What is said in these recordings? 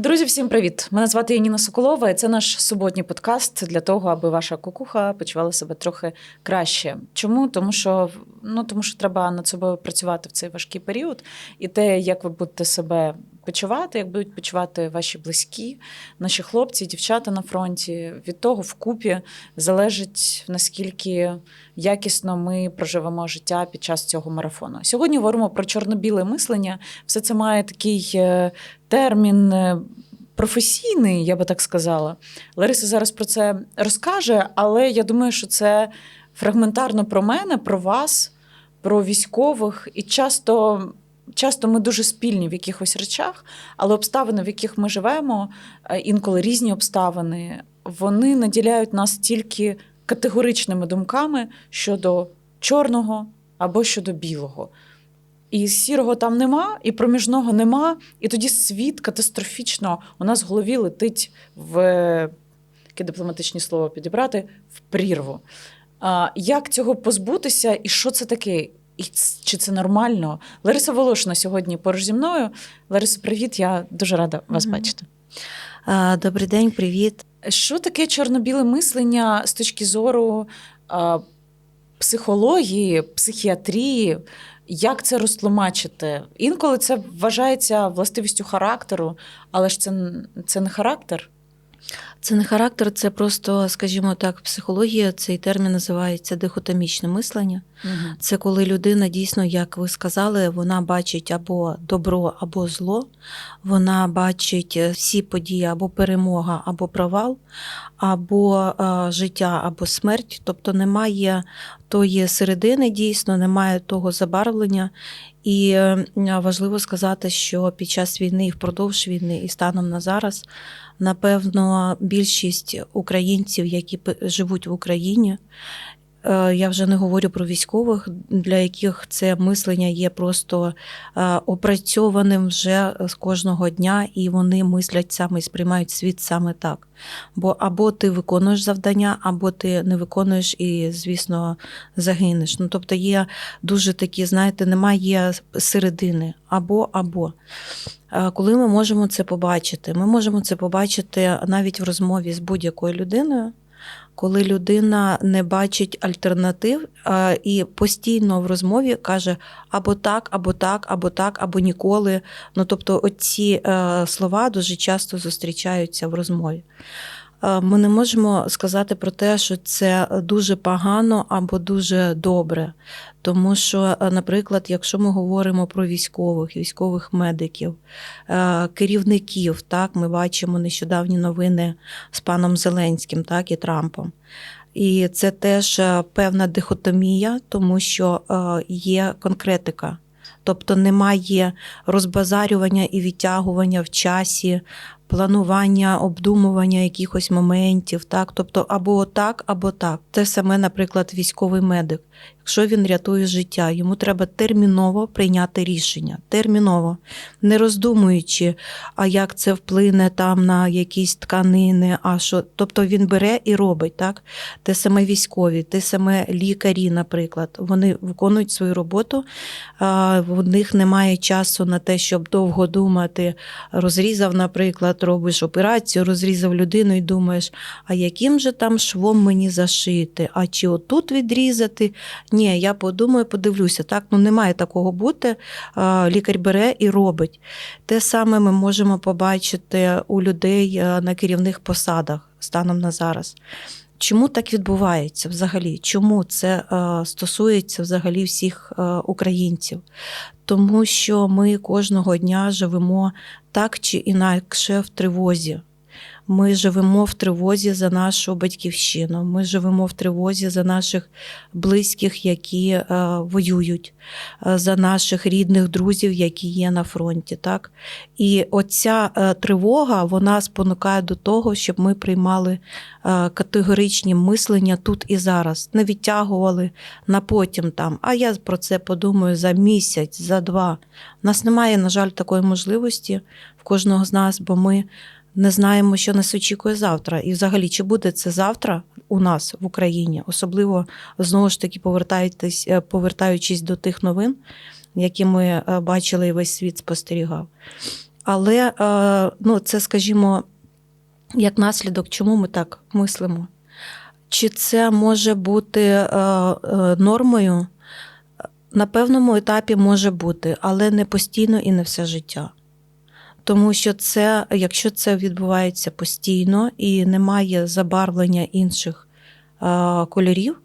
Друзі, всім привіт! Мене звати Яніна Соколова, і це наш суботній подкаст для того, аби ваша кукуха почувала себе трохи краще. Чому? Тому що ну тому що треба над собою працювати в цей важкий період, і те, як ви будете себе почувати, як будуть почувати ваші близькі, наші хлопці, дівчата на фронті. Від того вкупі залежить наскільки якісно ми проживемо життя під час цього марафону. Сьогодні говоримо про чорно-біле мислення. Все це має такий е, термін. е, Професійний, я би так сказала. Лариса зараз про це розкаже, але я думаю, що це фрагментарно про мене, про вас, про військових. І часто, часто ми дуже спільні в якихось речах, але обставини, в яких ми живемо, е, інколи різні обставини, вони наділяють нас тільки категоричними думками щодо чорного або щодо білого. І сірого там нема, і проміжного нема, і тоді світ катастрофічно у нас в голові летить в яке дипломатичні слова підібрати в прірву. Як цього позбутися, і що це таке? І чи це нормально? Лариса Волошина сьогодні поруч зі мною. Лариса, привіт, я дуже рада вас Мгм. бачити. А, Добрий день, привіт. Що таке чорно-біле мислення з точки зору а, психології, психіатрії? Як це розтлумачити? Інколи це вважається властивістю характеру, але ж це, це не характер. Це не характер, це просто, скажімо так, психологія. Цей термін називається дихотомічне мислення. Це коли людина дійсно, як ви сказали, вона бачить або добро, або зло. Вона бачить е, всі події або перемога, або провал, або е, життя, або смерть. Тобто немає тої середини, дійсно, немає того забарвлення. І важливо сказати, що під час війни і впродовж війни, і станом на зараз, напевно, більшість українців, які живуть в Україні, я вже не говорю про військових, для яких це мислення є просто е, опрацьованим вже з кожного дня, і вони мислять саме і сприймають світ саме так. Бо або ти виконуєш завдання, або ти не виконуєш і, звісно, загинеш. Ну, тобто є дуже такі, знаєте, немає середини або або. Е, Коли ми можемо це побачити? Ми можемо це побачити навіть в розмові з будь-якою людиною, коли людина не бачить альтернатив і постійно в розмові каже або так, або так, або так, або ніколи. Ну тобто, оці е, слова дуже часто зустрічаються в розмові. Е, Ми не можемо сказати про те, що це дуже погано або дуже добре. Тому що, е, наприклад, якщо ми говоримо про військових, військових медиків, е, керівників, так, ми бачимо нещодавні новини з паном Зеленським, так, і Трампом. І це теж певна дихотомія, тому що є конкретика. Тобто немає розбазарювання і відтягування в часі, планування, обдумування якихось моментів, так, тобто або так, або так. Те саме, наприклад, військовий медик. Якщо він рятує життя, йому треба терміново прийняти рішення. Терміново, не роздумуючи, а як це вплине там на якісь тканини, а що. Тобто він бере і робить, так? Те саме військові, те саме лікарі, наприклад, вони виконують свою роботу, в них немає часу на те, щоб довго думати. Розрізав, наприклад, робиш операцію, розрізав людину і думаєш, а яким же там швом мені зашити? А чи отут відрізати? Ні, я подумаю, подивлюся. Так, ну немає такого бути. Лікар бере і робить. Те саме ми можемо побачити у людей е, на керівних посадах станом на зараз. Чому так відбувається взагалі? Чому це е, стосується взагалі всіх е, українців? Тому що ми кожного дня живемо так чи інакше в тривозі. Ми живемо в тривозі за нашу батьківщину. Ми живемо в тривозі за наших близьких, які е, воюють, е, за наших рідних друзів, які є на фронті. Так? І оця е, тривога вона спонукає до того, щоб ми приймали категоричні мислення тут і зараз, не відтягували на потім там. А я про це подумаю за місяць, за два. У нас немає, на жаль, такої можливості в кожного з нас, бо ми не знаємо, що нас очікує завтра. І взагалі, чи буде це завтра у нас в Україні, особливо знову ж таки повертаючись, е, повертаючись до тих новин, які ми е, бачили і весь світ спостерігав. Але е, ну, це, скажімо, як наслідок, чому ми так мислимо? Чи це може бути нормою? На певному етапі може бути, але не постійно і не все життя. Тому що це, якщо це відбувається постійно і немає забарвлення інших кольорів,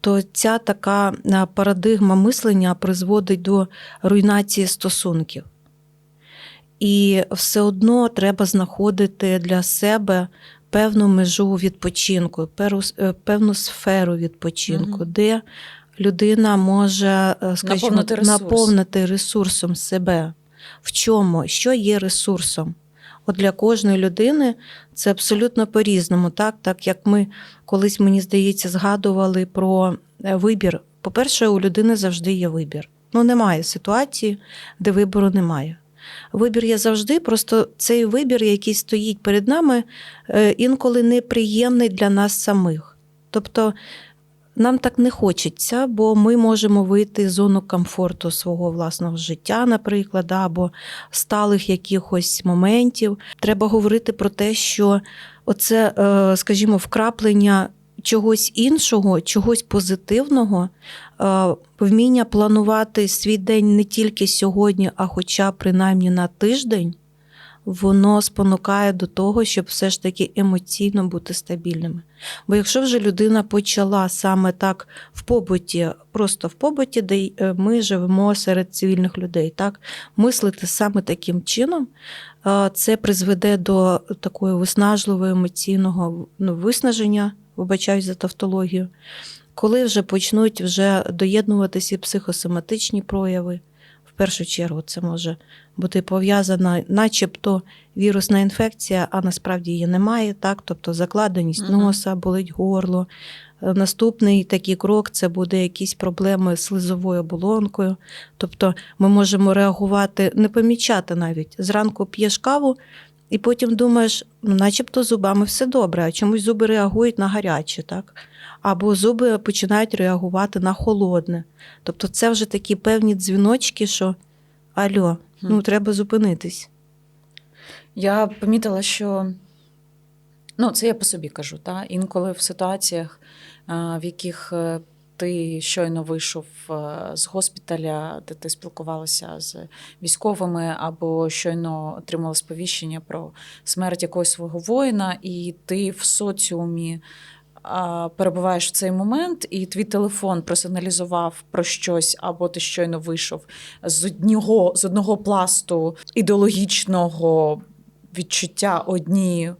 то ця така парадигма мислення призводить до руйнації стосунків. І все одно треба знаходити для себе певну межу відпочинку, е, певну сферу відпочинку, Мгм. де людина може, е, скажімо, Наповнити ресурс. наповнити ресурсом себе. В чому? Що є ресурсом? От для кожної людини це абсолютно по-різному, так? так як ми колись, мені здається, згадували про е, вибір. По-перше, у людини завжди є вибір. Ну, немає ситуації, де вибору немає. Вибір є завжди, просто цей вибір, який стоїть перед нами, е, інколи неприємний для нас самих. Тобто нам так не хочеться, бо ми можемо вийти з зону комфорту свого власного життя, наприклад, або сталих якихось моментів. Треба говорити про те, що оце, е, скажімо, вкраплення чогось іншого, чогось позитивного, е, вміння планувати свій день не тільки сьогодні, а хоча принаймні на тиждень, воно спонукає до того, щоб все ж таки емоційно бути стабільними. Бо якщо вже людина почала саме так в побуті, просто в побуті, де е, ми живемо серед цивільних людей, так мислити саме таким чином, е, це призведе до такої виснажливого емоційного ну, виснаження, вибачаюсь за тавтологію, коли вже почнуть вже доєднуватися психосоматичні прояви. Першу чергу це може бути пов'язана, начебто вірусна інфекція, а насправді її немає, так? тобто закладеність Мгм. носа, болить горло. Е, Наступний такий крок це буде якісь проблеми з слизовою оболонкою. Тобто ми можемо реагувати, не помічати навіть. Зранку п'єш каву, і потім думаєш, ну, начебто зубами все добре, а чомусь зуби реагують на гаряче, так? Або зуби починають реагувати на холодне. Тобто це вже такі певні дзвіночки, що альо, ну треба зупинитись. Я помітила, що ну, це я по собі кажу. Та? Інколи в ситуаціях, в яких е, ти щойно вийшов е, з госпіталя, де ти спілкувалася з військовими, або щойно отримала сповіщення про смерть якогось свого воїна, і ти в соціумі. Перебуваєш в цей момент, і твій телефон просигналізував про щось, або ти щойно вийшов з одного, з одного пласту ідеологічного відчуття одні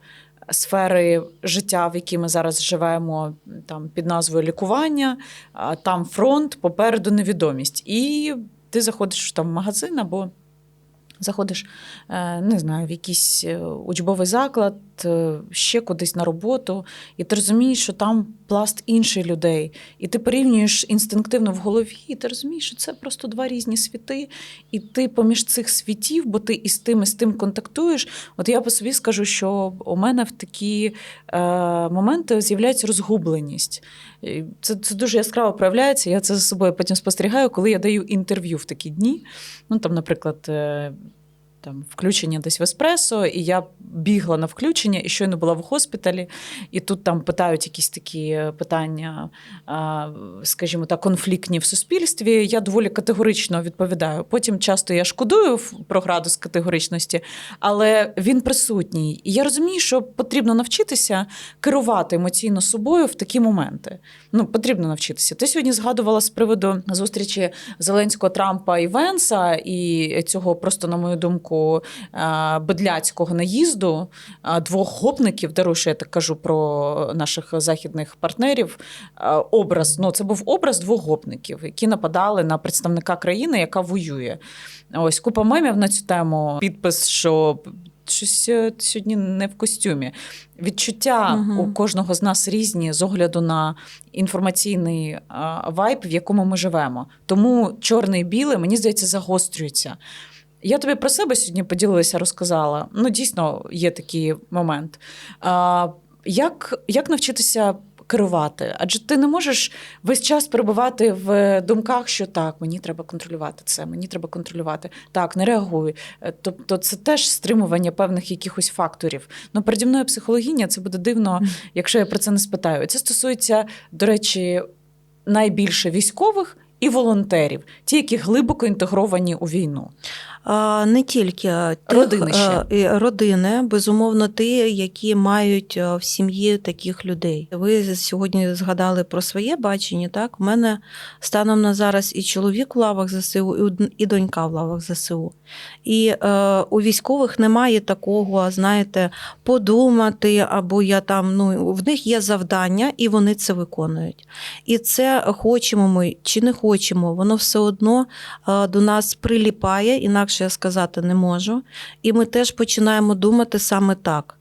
сфери життя, в якій ми зараз живемо, там під назвою лікування, там фронт, попереду невідомість. І ти заходиш там в магазин або заходиш, е, не знаю, в якийсь е, учбовий заклад, ще кудись на роботу, і ти розумієш, що там пласт інших людей. І ти порівнюєш інстинктивно в голові, і ти розумієш, що це просто два різні світи, і ти поміж цих світів, бо ти і з тим, і з тим контактуєш. От я по собі скажу, що у мене в такі е, моменти з'являється розгубленість. Це, це дуже яскраво проявляється. Я це за собою потім спостерігаю, коли я даю інтерв'ю в такі дні. Ну там, наприклад. Там включення десь в еспресо, і я бігла на включення, і щойно була в госпіталі, і тут там питають якісь такі питання, скажімо так, конфліктні в суспільстві. Я доволі категорично відповідаю. Потім часто я шкодую про градус категоричності, але він присутній. І я розумію, що потрібно навчитися керувати емоційно собою в такі моменти. Ну, потрібно навчитися. Ти сьогодні згадувала з приводу зустрічі Зеленського Трампа і Венса, і цього просто, на мою думку, е, бедляцького наїзду е, двох гопників, даруй, що я так кажу про наших західних партнерів. Е, Образ, ну це був образ двох гопників, які нападали на представника країни, яка воює. Ось купа мемів на цю тему. Підпис, що щось сьогодні не в костюмі. Відчуття Мгм. у кожного з нас різні з огляду на інформаційний вайб, в якому ми живемо. Тому чорне і біле, мені здається, загострюється. Я тобі про себе сьогодні поділилася, розказала. Ну, дійсно, є такий момент. А, як, як навчитися керувати? Адже ти не можеш весь час перебувати в думках, що так, мені треба контролювати це, мені треба контролювати. Так, не реагуй. Е, Тобто, це теж стримування певних якихось факторів. Ну, переді мною психологиня, це буде дивно, якщо я про це не спитаю. Це стосується, до речі, найбільше військових і волонтерів, ті, які глибоко інтегровані у війну. Не тільки тих, Родини ще. родини, безумовно, ті, які мають в сім'ї таких людей. Ви сьогодні згадали про своє бачення. Так, у мене станом на зараз і чоловік в лавах ЗСУ, і і донька в лавах ЗСУ. І е, у військових немає такого, знаєте, подумати, або я там. Ну в них є завдання, і вони це виконують. І це хочемо ми чи не хочемо, воно все одно е, до нас приліпає, інакше я сказати не можу. І ми теж починаємо думати саме так.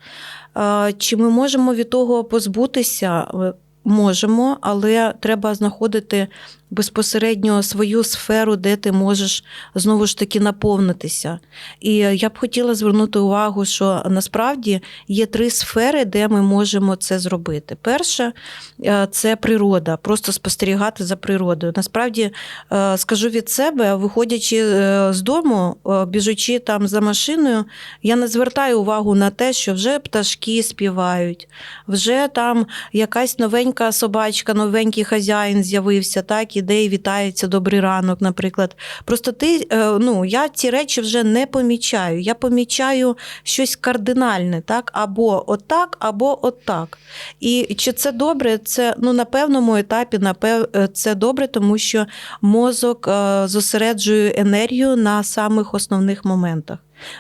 Чи ми можемо від того позбутися? Е, Можемо, але треба знаходити безпосередньо свою сферу, де ти можеш знову ж таки наповнитися. І я б хотіла звернути увагу, що насправді є три сфери, де ми можемо це зробити. Перше е, це природа, просто спостерігати за природою. Насправді е, скажу від себе, виходячи е, з дому, е, біжучи там за машиною, я не звертаю увагу на те, що вже пташки співають, вже там якась новенька собачка, новенький хазяїн з'явився, так, іде і вітається, добрий ранок, наприклад. Просто ти, е, ну, я ці речі вже не помічаю. Я помічаю щось кардинальне, так, або отак, або отак. І чи це добре? Це ну, на певному етапі напев... е, це добре, тому що мозок е, зосереджує енергію на самих основних моментах.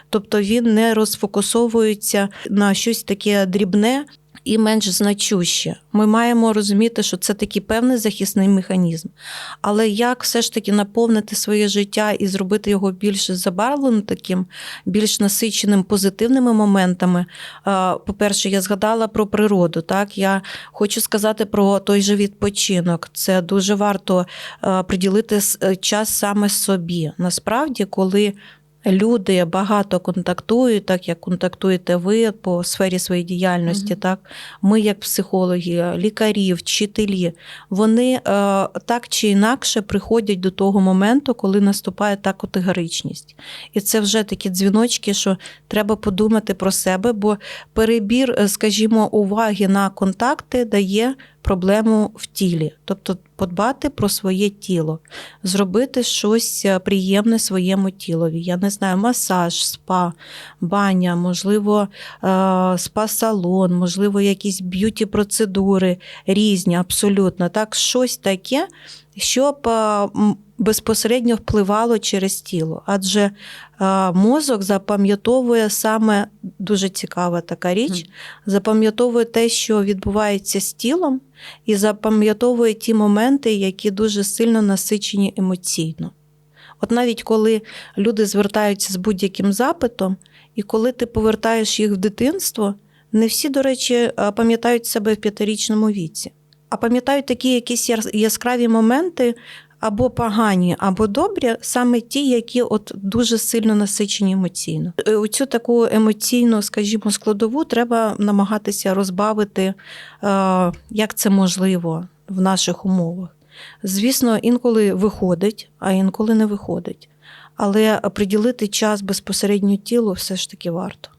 Тобто він не розфокусовується на щось таке дрібне і менш значуще. Ми маємо розуміти, що це такий певний захисний механізм. Але як все ж таки наповнити своє життя і зробити його більш забарвленим, таким, більш насиченим позитивними моментами? По-перше, я згадала про природу. Так, я хочу сказати про той же відпочинок. Це дуже варто приділити е, час саме собі. Насправді, коли люди багато контактують, так як контактуєте ви по сфері своєї діяльності, Мгм. так ми, як психологи, лікарі, вчителі, вони е, так чи інакше приходять до того моменту, коли наступає та категоричність. І це вже такі дзвіночки, що треба подумати про себе, бо перебір, е, скажімо, уваги на контакти дає проблему в тілі, тобто подбати про своє тіло, зробити щось е, приємне своєму тілові. Я не знаю, масаж, спа, баня, можливо, е, спа-салон, можливо, якісь б'юті-процедури різні, абсолютно так, щось таке, щоб е, безпосередньо впливало через тіло. Адже мозок запам'ятовує саме дуже цікава така річ, запам'ятовує те, що відбувається з тілом, і запам'ятовує ті моменти, які дуже сильно насичені емоційно. От навіть коли люди звертаються з будь-яким запитом, і коли ти повертаєш їх в дитинство, не всі, до речі, пам'ятають себе в п'ятирічному віці, а пам'ятають такі якісь яскраві моменти. Або погані, або добрі, саме ті, які от дуже сильно насичені емоційно. Е, Оцю таку емоційну, скажімо, складову треба намагатися розбавити, е, як це можливо в наших умовах. Звісно, інколи виходить, а інколи не виходить. Але приділити час безпосередньо тілу все ж таки варто.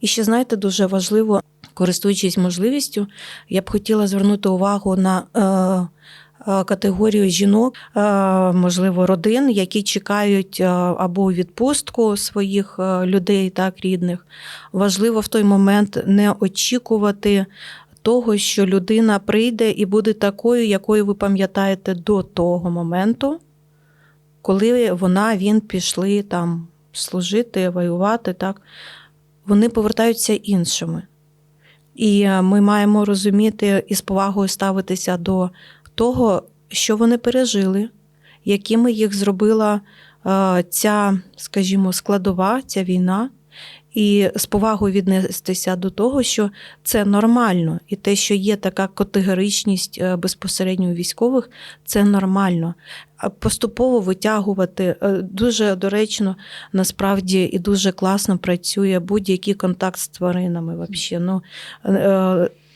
І ще, знаєте, дуже важливо, користуючись можливістю, я б хотіла звернути увагу на е, е, категорію жінок, е, можливо, родин, які чекають е, або відпустку своїх е, людей, так, рідних. Важливо в той момент не очікувати того, що людина прийде і буде такою, якою ви пам'ятаєте до того моменту, коли вона, він пішли там служити, воювати, так, вони повертаються іншими. І е, ми маємо розуміти і з повагою ставитися до того, що вони пережили, якими їх зробила е, ця, скажімо, складова, ця війна. і з повагою віднестися до того, що це нормально, і те, що є така категоричність е, безпосередньо у військових, це нормально. Поступово витягувати е, дуже доречно, насправді і дуже класно працює будь-який контакт з тваринами. Вообще. Ну,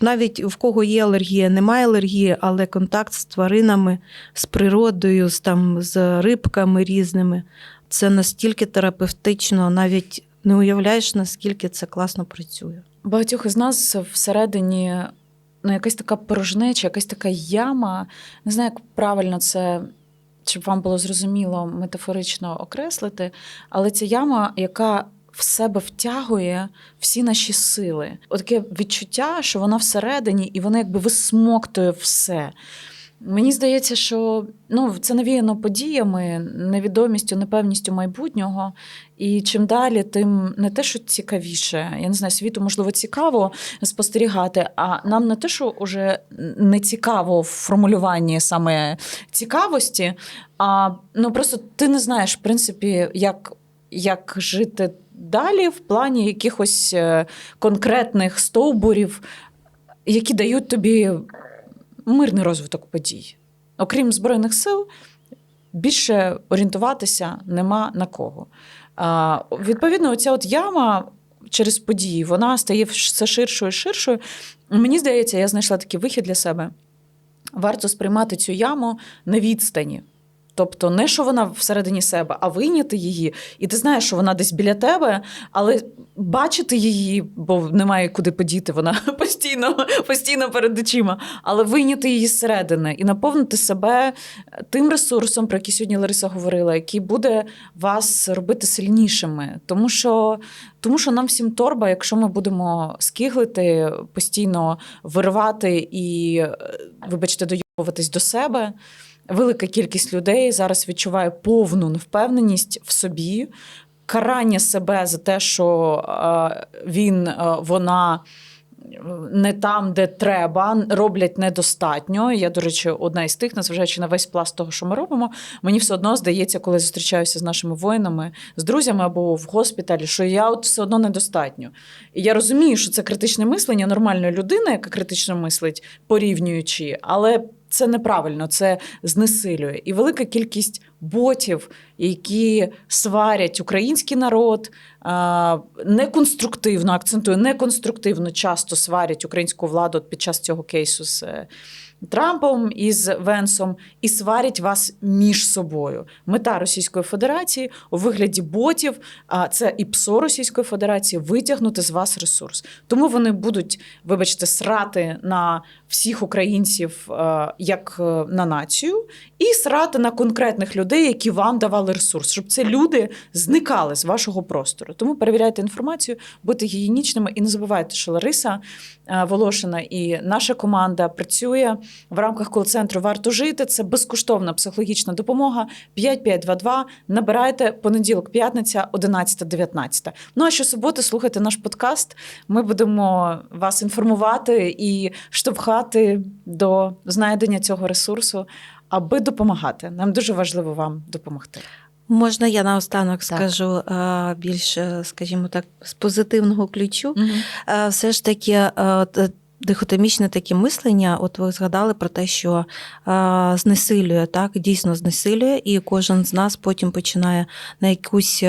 навіть в кого є алергія, немає алергії, але контакт з тваринами, з природою, з, там, з рибками різними, це настільки терапевтично, навіть не уявляєш, наскільки це класно працює. Багатьох із нас всередині ну, якась така порожнеча, якась така яма. Не знаю, як правильно це, щоб вам було зрозуміло метафорично окреслити, але ця яма, яка в себе втягує всі наші сили. Отаке відчуття, що вона всередині, і вона якби висмоктує все. Мені здається, що ну, це навіяно подіями, невідомістю, непевністю майбутнього. І чим далі, тим не те, що цікавіше. Я не знаю, світу можливо цікаво спостерігати, а нам не те, що вже не цікаво в формулюванні саме цікавості, а ну просто ти не знаєш, в принципі, як, як жити далі в плані якихось е, конкретних стовбурів, які дають тобі мирний розвиток подій. Окрім Збройних сил, більше орієнтуватися нема на кого. Відповідно, оця от яма через події вона стає все ширшою і ширшою. Мені здається, я знайшла такий вихід для себе. Варто сприймати цю яму на відстані. Тобто, не що вона всередині себе, а вийняти її, і ти знаєш, що вона десь біля тебе, але бачити її, бо немає куди подіти, вона постійно, постійно перед очима, але вийняти її зсередини і наповнити себе тим ресурсом, про який сьогодні Лариса говорила, який буде вас робити сильнішими. Тому що, тому що нам всім торба, якщо ми будемо скиглити, постійно виривати і, е, вибачте, доюбуватись до себе. Велика кількість людей зараз відчуває повну невпевненість в собі, карання себе за те, що е, він, е, вона не там, де треба, роблять недостатньо. Я, до речі, одна із тих, незважаючи на весь пласт того, що ми робимо, мені все одно здається, коли зустрічаюся з нашими воїнами, з друзями або в госпіталі, що я от все одно недостатньо. І я розумію, що це критичне мислення нормальної людини, яка критично мислить, порівнюючи, але. Це неправильно, це знесилює. І велика кількість ботів, які сварять український народ, неконструктивно акцентую, неконструктивно часто сварять українську владу під час цього кейсу з е, Трампом і з Венсом, і сварять вас між собою. Мета Російської Федерації у вигляді ботів, а це і ПСО Російської Федерації витягнути з вас ресурс. Тому вони будуть, вибачте, срати на всіх українців е, як е, на націю, і срати на конкретних людей, які вам давали ресурс, щоб ці люди зникали з вашого простору. Тому перевіряйте інформацію, будьте гігієнічними і не забувайте, що Лариса е, Волошина і наша команда працює в рамках кол-центру Варто жити. Це безкоштовна психологічна допомога. 5522. Набирайте понеділок, п'ятниця, 11-19. Ну а щосуботи слухайте наш подкаст. Ми будемо вас інформувати і штовхати до знайдення цього ресурсу, аби допомагати. Нам дуже важливо вам допомогти. Можна я наостанок Так. скажу е, більш, е, скажімо так, з позитивного ключу. Угу. Все ж таки, е, дихотомічне таке мислення, от ви згадали про те, що е, знесилює, так, дійсно знесилює, і кожен з нас потім починає на якусь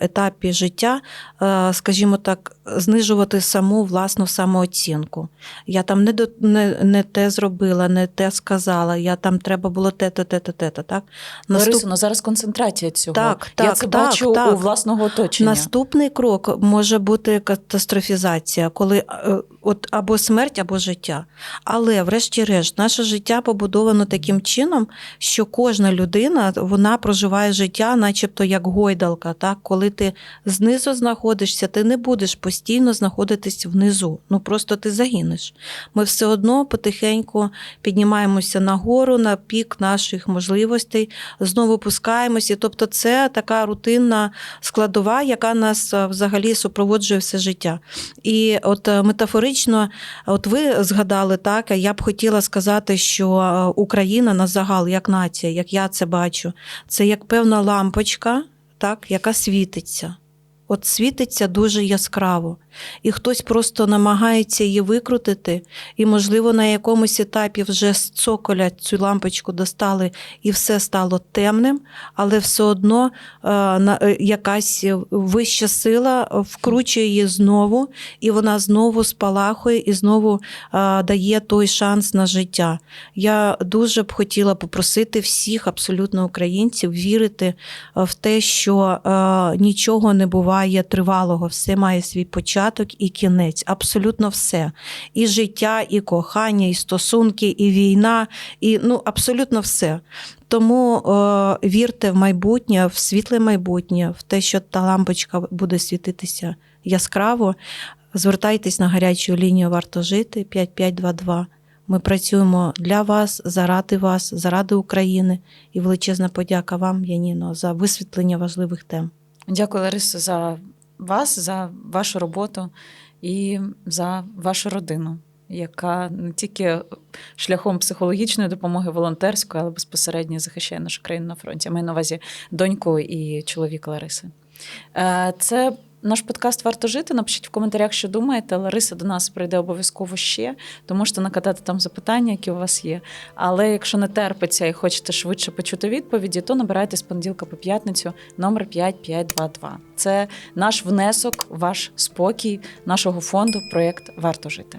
етапі життя, е, скажімо так, знижувати саму власну самооцінку. Я там не, до, не, не те зробила, не те сказала, я там треба було те-то, те-то, те-то, так? Наступ- Ларисо, ну зараз концентрація цього. Так, Я це так, бачу так. у власного оточення. Наступний крок може бути катастрофізація, коли е, от або смерть, або життя. Але, врешті-решт, наше життя побудовано таким чином, що кожна людина вона проживає життя, начебто як гойдалка. Так? Коли ти знизу знаходишся, ти не будеш постійно знаходитись внизу. Ну просто ти загинеш. Ми все одно потихеньку піднімаємося нагору, на пік наших можливостей, знову пускаємося. Тобто, це така рутинна складова, яка нас е, взагалі супроводжує все життя. І от е, метафорично, от ви згадали так, я б хотіла сказати, що е, Україна на загал, як нація, як я це бачу, це як певна лампочка, так, яка світиться. От світиться дуже яскраво, і хтось просто намагається її викрутити, і, можливо, на якомусь етапі вже з цоколя цю лампочку достали і все стало темним, але все одно е, е, якась вища сила вкручує її знову, і вона знову спалахує і знову е, дає той шанс на життя. Я дуже б хотіла попросити всіх абсолютно українців вірити в те, що нічого не буває тривалого, все має свій початок і кінець. Абсолютно все. І життя, і кохання, і стосунки, і війна, і ну абсолютно все. Тому е, вірте в майбутнє, в світле майбутнє, в те, що та лампочка буде світитися яскраво. Звертайтесь на гарячу лінію варто жити 5522. Ми працюємо для вас, заради вас, заради України. І величезна подяка вам, Яніно, за висвітлення важливих тем. Дякую, Ларисо, за вас, за вашу роботу і за вашу родину, яка не тільки шляхом психологічної допомоги, волонтерської, але безпосередньо захищає нашу країну на фронті. Я маю на увазі доньку і чоловік Лариси. Е, Це наш подкаст Варто жити. Напишіть в коментарях, що думаєте. Лариса до нас прийде обов'язково ще, то можете накатати там запитання, які у вас є. Але якщо не терпиться і хочете швидше почути відповіді, то набирайте з понеділка по п'ятницю номер 5522. Це наш внесок, ваш спокій нашого фонду проєкт Варто жити.